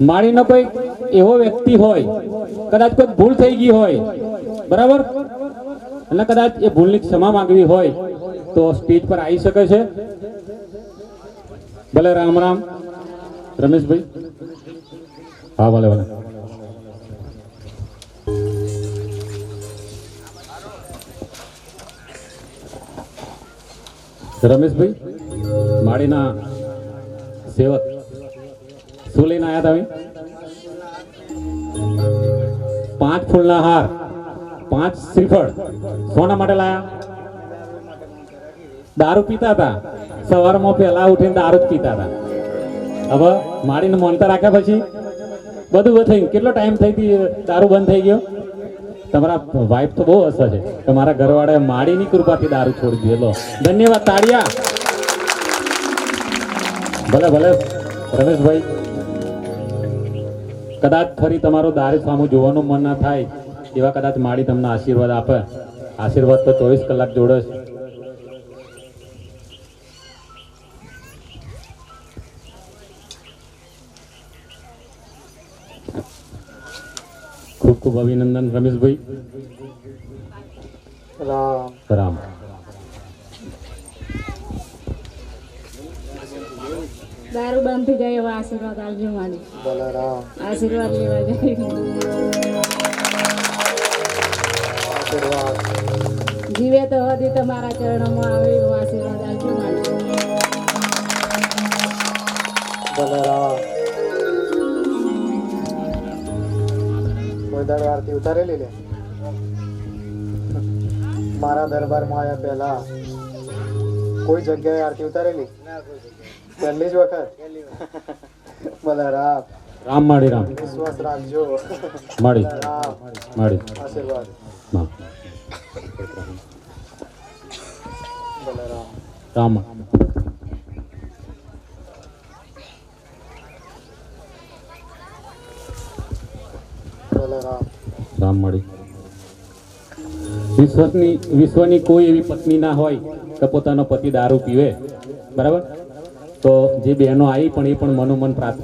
માળીનો કોઈ એવો વ્યક્તિ હોય, કદાચ કોઈ ભૂલ થઈ ગઈ હોય, બરાબર? અને કદાચ એ ભૂલની ક્ષમા માંગવી હોય, તો સ્ટેજ પર આવી શકે છે. ભલે રામ રામ. રમેશભાઈ? હા, ભલે ભલે. રમેશભાઈ, માળીના સેવક. શું લઈને આવ્યા તમે? પાંચ ફૂલના હાર, પાંચ શ્રીફળ. સોના માટે લાયા? દારૂ પીતા હતા. સવારમાં પહેલા ઉઠીને દારૂ જ પીતા હતા. હવે માડીને મોનતા રાખ્યા પછી બધું થઈ કેટલો ટાઈમ થઈ ગઈ દારૂ બંધ થઈ ગયો? તમારા વાઈફ તો બહુ અસર છે તમારા ઘરવાળાએ માળીની કૃપાથી દારૂ છોડી દીધેલો. ધન્યવાદ, તાળિયા. ભલે ભલે, રમેશભાઈ. કદાચ ફરી તમારો દારૂ સામું જોવાનું મન ના થાય એવા કદાચ માળી તમને આશીર્વાદ આપે. આશીર્વાદ તો ચોવીસ કલાક જોડે છે ખૂબ ખૂબ અભિનંદન રમેશભાઈ. રામ. રામ. દારૂ બંધ થઈ જાય એવા આશીર્વાદ આપજો મારી. આશીર્વાદ લેવા જાય. જીવે તો હજી તમારા ચરણોમાં આવે એવો આશીર્વાદ આપજો મારી. આરતી ઉતારેલી લે? મારા દરબારમાં આવ્યા પહેલા કોઈ જગ્યાએ આરતી ઉતારેલી? પહેલી જ વખત? બલરામ રામ. માળી રામ. વિશ્વાસ રાખજો. માળી. બલરામ માળી. આશીર્વાદ. હા. બલરામ રામ. બલરામ રામ મળી. વિશ્વની વિશ્વની કોઈ એવી પત્ની ના હોય કે પોતાનો પતિ દારૂ પીવે. બરાબર? તો જે બહેનો આવી પણ એ પણ મનોમન પ્રાર્થના